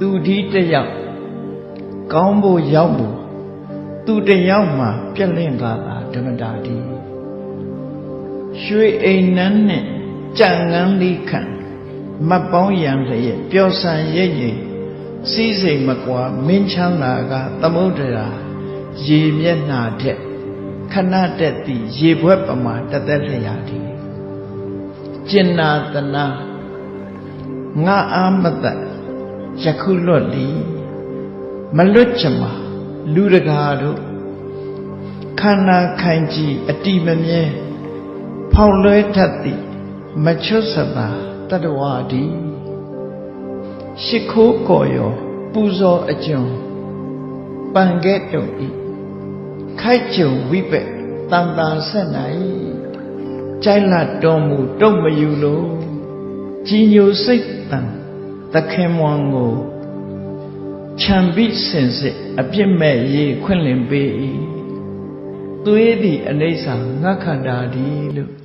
သူဒီတစ်ယောက်ကောင်းဖို့ရောက်ဖို့သူတစ်ယောက်မှပြက်လင့်သွားတာဓမ္မတာဒီရွှေအိမ်နန်းနဲ့ကြံငန်းလေးခံမတ်ပေါင်းရံလျက်ပျော်ဆန်ရဲ့ရဲ့စီးစိမ်မကွာမင်းချမ်းသာကသမုဒ္ဒရာရေမျက်နှာထက်ခဏတက်သည့်ရေဘွက်ပမာတသက်လျာဒီကျင်နာတနာငါအာမတ ယခုလွတ်လီမလွတ်ချင်ပါလူတကာတို့ခန္ဓာခိုင်ကြည်အတိမမြဲဖောက်လွဲတတ်သည်မချွတ်စပါတတဝါဒီရှိခိုးကော်ရောပူဇော်အကျုံပန်ခဲ့တုံဤခိုက်ကြုံဝိပက်တန်တာဆက်နိုင်ကြိုက်လာတော်မူတုံမယူလို့ကြီးညိုစိတ်တန် သခင်မွန်ကိုခြံပိစင်စစ်အပြစ်မဲ့ရေးခွင့်လင်ပေး၏သွေးသည်အနိစ္စငါခန္ဓာဒီလို့